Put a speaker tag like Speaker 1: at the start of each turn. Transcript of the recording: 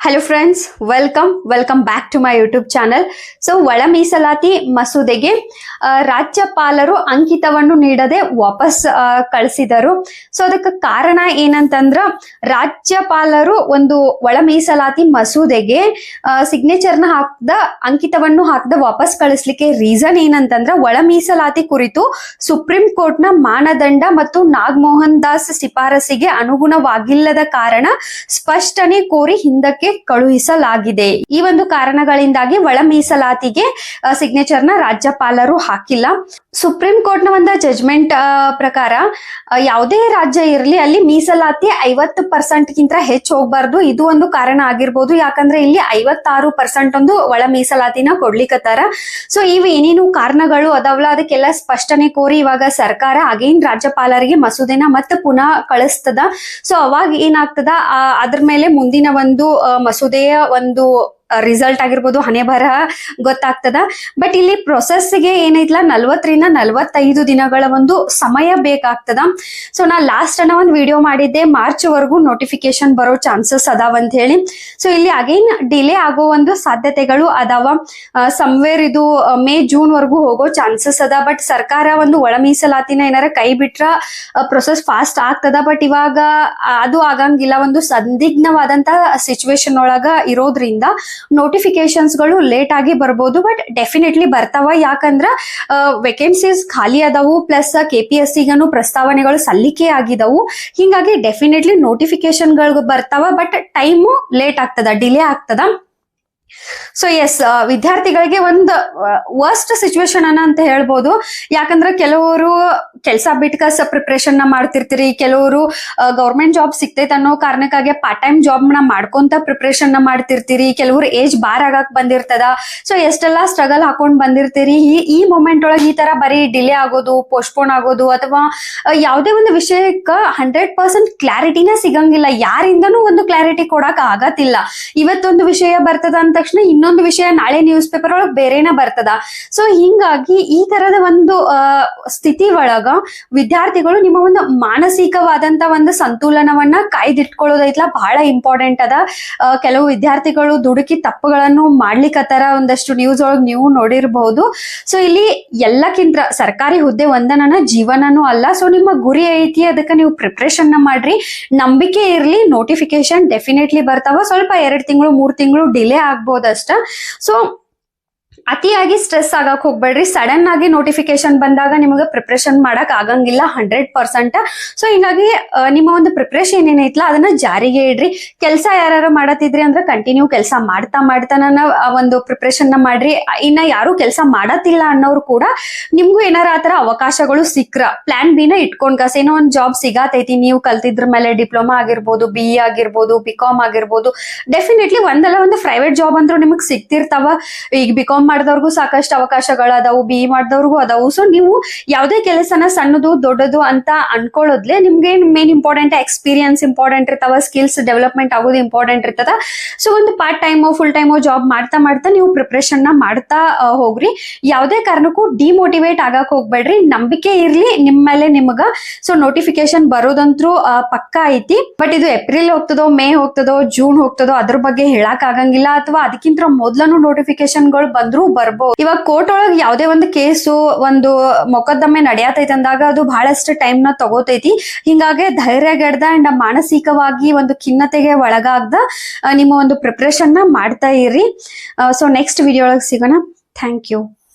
Speaker 1: Hello friends welcome welcome back to my YouTube channel so ಒಳ ಮೀಸಲಾತಿ ಮಸೂದೆಗೆ ರಾಜ್ಯಪಾಲರು ಅಂಕಿತವನ್ನು ನೀಡದೆ ವಾಪಸ್ ಕಳಿಸಿದರು. ಸೊ ಅದಕ್ಕೆ ಕಾರಣ ಏನಂತಂದ್ರ, ರಾಜ್ಯಪಾಲರು ಒಂದು ಒಳ ಮೀಸಲಾತಿ ಮಸೂದೆಗೆ ಸಿಗ್ನೇಚರ್ನ ಹಾಕ್ದ, ಅಂಕಿತವನ್ನು ಹಾಕದ ವಾಪಸ್ ಕಳಿಸ್ಲಿಕ್ಕೆ ರೀಸನ್ ಏನಂತಂದ್ರ ಒಳ ಮೀಸಲಾತಿ ಕುರಿತು ಸುಪ್ರೀಂ ಕೋರ್ಟ್ನ ಮಾನದಂಡ ಮತ್ತು ನಾಗಮೋಹನ್ ದಾಸ್ ಶಿಫಾರಸಿಗೆ ಅನುಗುಣವಾಗಿಲ್ಲದ ಕಾರಣ ಸ್ಪಷ್ಟನೆ ಕೋರಿ ಹಿಂದಕ್ಕೆ ಕಳುಹಿಸಲಾಗಿದೆ. ಈ ಒಂದು ಕಾರಣಗಳಿಂದಾಗಿ ಒಳ ಮೀಸಲಾತಿಗೆ ಸಿಗ್ನೇಚರ್ನ ರಾಜ್ಯಪಾಲರು ಹಾಕಿಲ್ಲ. ಸುಪ್ರೀಂ ಕೋರ್ಟ್ನ ಒಂದು ಜಜ್ಮೆಂಟ್ ಪ್ರಕಾರ ಯಾವುದೇ ರಾಜ್ಯ ಇರಲಿ, ಅಲ್ಲಿ ಮೀಸಲಾತಿ ಐವತ್ತು ಪರ್ಸೆಂಟ್ ಗಿಂತ ಹೆಚ್ಚು ಹೋಗ್ಬಾರ್ದು. ಇದು ಒಂದು ಕಾರಣ ಆಗಿರ್ಬೋದು. ಯಾಕಂದ್ರೆ ಇಲ್ಲಿ ಐವತ್ತಾರು ಪರ್ಸೆಂಟ್ ಒಂದು ಒಳ ಮೀಸಲಾತಿನ ಕೊಡ್ಲಿಕ್ಕತ್ತಾರ ಸೊ ಇವು ಏನೇನು ಕಾರಣಗಳು ಅದಾವಲ್ಲ, ಅದಕ್ಕೆಲ್ಲ ಸ್ಪಷ್ಟನೆ ಕೋರಿ ಇವಾಗ ಸರ್ಕಾರ ಅಗೇನ್ ರಾಜ್ಯಪಾಲರಿಗೆ ಮಸೂದೆನ ಮತ್ತೆ ಪುನಃ ಕಳಿಸ್ತದ. ಸೊ ಅವಾಗ ಏನಾಗ್ತದ ಅದ್ರ ಮೇಲೆ ಮುಂದಿನ ಒಂದು ಮಸೂದೆಯ ಒಂದು ರಿಸಲ್ಟ್ ಆಗಿರ್ಬೋದು, ಹಣೆ ಬರಹ ಗೊತ್ತಾಗ್ತದ. ಬಟ್ ಇಲ್ಲಿ ಪ್ರೊಸೆಸ್ಗೆ ಏನೈತ್ಲ, ನಲ್ವತ್ತರಿಂದ ನಲ್ವತ್ತೈದು ದಿನಗಳ ಒಂದು ಸಮಯ ಬೇಕಾಗ್ತದ. ಸೊ ನಾ ಲಾಸ್ಟ್ ಅನ್ನ ಒಂದು ವಿಡಿಯೋ ಮಾಡಿದ್ದೆ ಮಾರ್ಚ್ ವರೆಗೂ ನೋಟಿಫಿಕೇಶನ್ ಬರೋ ಚಾನ್ಸಸ್ ಅದಾವ ಅಂತ ಹೇಳಿ. ಸೊ ಇಲ್ಲಿ ಅಗೈನ್ ಡಿಲೇ ಆಗೋ ಒಂದು ಸಾಧ್ಯತೆಗಳು ಅದಾವ. ಸಮ್ವೇರ್ ಇದು ಮೇ ಜೂನ್ ವರೆಗೂ ಹೋಗೋ ಚಾನ್ಸಸ್ ಅದ. ಬಟ್ ಸರ್ಕಾರ ಒಂದು ಒಳ ಮೀಸಲಾತಿನ ಏನಾರ ಕೈ ಬಿಟ್ರ ಪ್ರೊಸೆಸ್ ಫಾಸ್ಟ್ ಆಗ್ತದ. ಬಟ್ ಇವಾಗ ಅದು ಆಗಂಗಿಲ್ಲ. ಒಂದು ಸಂದಿಗ್ಧವಾದಂತ ಸಿಚುವೇಶನ್ ಒಳಗ ಇರೋದ್ರಿಂದ notifications ಗಳು ಲೇಟ್ ಆಗಿ ಬರ್ಬೋದು ಬಟ್ ಡೆಫಿನೆಟ್ಲಿ ಬರ್ತಾವ. ಯಾಕಂದ್ರ ವೇಕೆನ್ಸೀಸ್ ಖಾಲಿ ಅದಾವು ಪ್ಲಸ್ ಕೆ ಪಿ ಎಸ್ ಸಿಗನು ಪ್ರಸ್ತಾವನೆಗಳು ಸಲ್ಲಿಕೆ ಆಗಿದವು. ಹಿಂಗಾಗಿ ಡೆಫಿನೆಟ್ಲಿ ನೋಟಿಫಿಕೇಶನ್ಗಳು ಬರ್ತಾವ ಬಟ್ ಟೈಮು ಲೇಟ್ ಆಗ್ತದ ಡಿಲೇ ಆಗ್ತದ. ಸೊ ಎಸ್ ವಿದ್ಯಾರ್ಥಿಗಳಿಗೆ ಒಂದು ವರ್ಸ್ಟ್ ಸಿಚುವೇಶನ್ ಅನ್ನ ಅಂತ ಹೇಳ್ಬೋದು. ಯಾಕಂದ್ರೆ ಕೆಲವರು ಕೆಲಸ ಬಿಟ್ಕಸ್ ಪ್ರಿಪ್ರೇಷನ್ನ ಮಾಡ್ತಿರ್ತೀರಿ. ಕೆಲವರು ಗೌರ್ಮೆಂಟ್ ಜಾಬ್ ಸಿಗ್ತೈತೆ ಅನ್ನೋ ಕಾರಣಕ್ಕಾಗಿ ಪಾರ್ಟ್ ಟೈಮ್ ಜಾಬ್ನ ಮಾಡ್ಕೊಂತ ಪ್ರಿಪ್ರೇಷನ್ನ ಮಾಡ್ತಿರ್ತೀರಿ. ಕೆಲವರು ಏಜ್ ಬಾರ್ ಆಗಕ್ ಬಂದಿರ್ತದ. ಸೊ ಎಷ್ಟೆಲ್ಲಾ ಸ್ಟ್ರಗಲ್ ಹಾಕೊಂಡ್ ಬಂದಿರ್ತೀರಿ. ಈ ಈ ಮೂಮೆಂಟ್ ಒಳಗೆ ಈ ತರ ಬರೀ ಡಿಲೇ ಆಗೋದು ಪೋಸ್ಟ್ಪೋನ್ ಆಗೋದು ಅಥವಾ ಯಾವುದೇ ಒಂದು ವಿಷಯಕ್ಕ ಹಂಡ್ರೆಡ್ ಪರ್ಸೆಂಟ್ ಕ್ಲಾರಿಟಿನೇ ಸಿಗಂಗಿಲ್ಲ. ಯಾರಿಂದನೂ ಒಂದು ಕ್ಲಾರಿಟಿ ಕೊಡಕ್ ಆಗತ್ತಿಲ್ಲ. ಇವತ್ತೊಂದು ವಿಷಯ ಬರ್ತದ ಅಂದ ತಕ್ಷಣ ಇನ್ನೊಂದು ವಿಷಯ ನಾಳೆ ನ್ಯೂಸ್ ಪೇಪರ್ ಒಳಗೆ ಬೇರೆನ ಬರ್ತದ. ಸೊ ಹಿಂಗಾಗಿ ಈ ತರದ ಒಂದು ಸ್ಥಿತಿ ಒಳಗ ವಿದ್ಯಾರ್ಥಿಗಳು ನಿಮ್ಮ ಒಂದು ಮಾನಸಿಕವಾದಂತ ಒಂದು ಸಂತುಲನವನ್ನ ಕಾಯ್ದಿಟ್ಕೊಳ್ಳೋದೈತ್ಲ ಬಹಳ ಇಂಪಾರ್ಟೆಂಟ್ ಅದ. ಕೆಲವು ವಿದ್ಯಾರ್ಥಿಗಳು ದುಡುಕಿ ತಪ್ಪುಗಳನ್ನು ಮಾಡ್ಲಿಕ್ಕತ್ತಾರ ಒಂದಷ್ಟು ನ್ಯೂಸ್ ಒಳಗೆ ನೀವು ನೋಡಿರಬಹುದು. ಸೊ ಇಲ್ಲಿ ಎಲ್ಲಕ್ಕಿಂತ ಸರ್ಕಾರಿ ಹುದ್ದೆ ಒಂದನನ ಜೀವನನೂ ಅಲ್ಲ. ಸೊ ನಿಮ್ಮ ಗುರಿ ಐತಿ, ಅದಕ್ಕೆ ನೀವು ಪ್ರಿಪ್ರೇಷನ್ ಮಾಡ್ರಿ. ನಂಬಿಕೆ ಇರ್ಲಿ ನೋಟಿಫಿಕೇಶನ್ ಡೆಫಿನೆಟ್ಲಿ ಬರ್ತಾವ. ಸ್ವಲ್ಪ ಎರಡ್ ತಿಂಗಳು, ಮೂರ್ ತಿಂಗಳು ಡಿಲೇ ಆಗ್ಬೋದಷ್ಟ. ಸೊ ಅತಿಯಾಗಿ ಸ್ಟ್ರೆಸ್ ಆಗಕ್ ಹೋಗ್ಬೇಡ್ರಿ. ಸಡನ್ ಆಗಿ ನೋಟಿಫಿಕೇಶನ್ ಬಂದಾಗ ನಿಮಗೆ ಪ್ರಿಪ್ರೇಷನ್ ಮಾಡಕ್ ಆಗಂಗಿಲ್ಲ ಹಂಡ್ರೆಡ್ ಪರ್ಸೆಂಟ್ ಸೊ ಹಿಂಗಾಗಿ ನಿಮ್ಮ ಒಂದು ಪ್ರಿಪ್ರೇಷನ್ ಏನೈತ್ಲ ಅದನ್ನ ಜಾರಿಗೆ ಇಡ್ರಿ. ಕೆಲಸ ಯಾರು ಮಾಡತ್ತಿದ್ರಿ ಅಂದ್ರೆ ಕಂಟಿನ್ಯೂ ಕೆಲಸ ಮಾಡ್ತಾ ಮಾಡ್ತಾನ ಒಂದು ಪ್ರಿಪ್ರೇಷನ್ನ ಮಾಡ್ರಿ. ಇನ್ನ ಯಾರು ಕೆಲಸ ಮಾಡತ್ತಿಲ್ಲ ಅನ್ನೋರು ಕೂಡ ನಿಮ್ಗೂ ಏನಾರ ಆತರ ಅವಕಾಶಗಳು ಸಿಕ್ಕ್ರ ಪ್ಲಾನ್ ಬಿನ ಇಟ್ಕೊಂಡ್ ಕಸ ಏನೋ ಒಂದ್ ಜಾಬ್ ಸಿಗಾತೈತಿ, ನೀವು ಕಲ್ತಿದ್ರ ಮೇಲೆ ಡಿಪ್ಲೊಮಾ ಆಗಿರ್ಬೋದು ಬಿ ಇ ಆಗಿರ್ಬೋದು ಬಿ ಕಾಮ್ ಆಗಿರ್ಬೋದು. ಡೆಫಿನೆಟ್ಲಿ ಒಂದಲ್ಲ ಒಂದು ಪ್ರೈವೇಟ್ ಜಾಬ್ ಅಂದ್ರೂ ನಿಮಗ್ ಸಿಗ್ತಿರ್ತಾವ. ಈಗ ಬಿ ಕಾಮ್ ಮಾಡಿದವ್ರಿಗೂ ಸಾಕಷ್ಟು ಅವಕಾಶಗಳು ಅದಾವು ಬಿ ಇ ಮಾಡಿದವ್ರಿಗೂ ಅದಾವು. ಸೊ ನೀವು ಯಾವುದೇ ಕೆಲಸನ ಸಣ್ಣದು, ದೊಡ್ಡದು ಅಂತ ಅನ್ಕೊಳ್ಳೋದ್ಲೆ ನಿಮ್ಗೆ ಮೇನ್ ಇಂಪಾರ್ಟೆಂಟ್ ಎಕ್ಸ್ಪೀರಿಯನ್ಸ್ ಇಂಪಾರ್ಟೆಂಟ್ ಇರ್ತಾವ ಸ್ಕಿಲ್ಸ್ ಡೆವಲಪ್ಮೆಂಟ್ ಆಗೋದು ಇಂಪಾರ್ಟೆಂಟ್ ಇರ್ತದ. ಸೊ ಒಂದು part time full time job ಮಾಡ್ತಾ ಮಾಡ್ತಾ ನೀವು ಪ್ರಿಪ್ರೇಷನ್ನ ಮಾಡ್ತಾ ಹೋಗ್ರಿ. ಯಾವುದೇ ಕಾರಣಕ್ಕೂ ಡಿಮೋಟಿವೇಟ್ ಆಗಕ್ ಹೋಗ್ಬೇಡ್ರಿ. ನಂಬಿಕೆ ಇರ್ಲಿ ನಿಮ್ಮ ಮೇಲೆ ನಿಮ್ಗ. ಸೊ ನೋಟಿಫಿಕೇಶನ್ ಬರೋದಂತೂ ಪಕ್ಕಾ ಐತಿ. ಬಟ್ ಇದು ಏಪ್ರಿಲ್ ಹೋಗ್ತದೋ ಮೇ ಹೋಗ್ತದೋ ಜೂನ್ ಹೋಗ್ತದೋ, ಅದ್ರ ಬಗ್ಗೆ ಹೇಳಕ್ ಆಗಂಗಿಲ್ಲ. ಅಥವಾ ಅದಕ್ಕಿಂತ ಮೊದ್ಲನು ನೋಟಿಫಿಕೇಶನ್ಗಳು ಬಂದ್ರು ಬರ್ಬೋದು. ಇವಾಗ ಕೋರ್ಟ್ ಒಳಗ್ ಯಾವುದೇ ಒಂದು ಕೇಸು, ಒಂದು ಮೊಕದ್ದಮೆ ನಡೆಯತೈತೆ ಅಂದಾಗ ಅದು ಬಹಳಷ್ಟು ಟೈಮ್ನ ತಗೋತೈತಿ. ಹಿಂಗಾಗಿ ಧೈರ್ಯಗೆಡ್ದ ಅಂಡ್ ಮಾನಸಿಕವಾಗಿ ಒಂದು ಖಿನ್ನತೆಗೆ ಒಳಗಾಗ್ದ ನಿಮ್ಮ ಒಂದು ಪ್ರಿಪ್ರೇಷನ್ನ ಮಾಡ್ತಾ ಇರಿ. ಸೊ ನೆಕ್ಸ್ಟ್ ವಿಡಿಯೋ ಒಳಗೆ ಸಿಗೋಣ. Thank you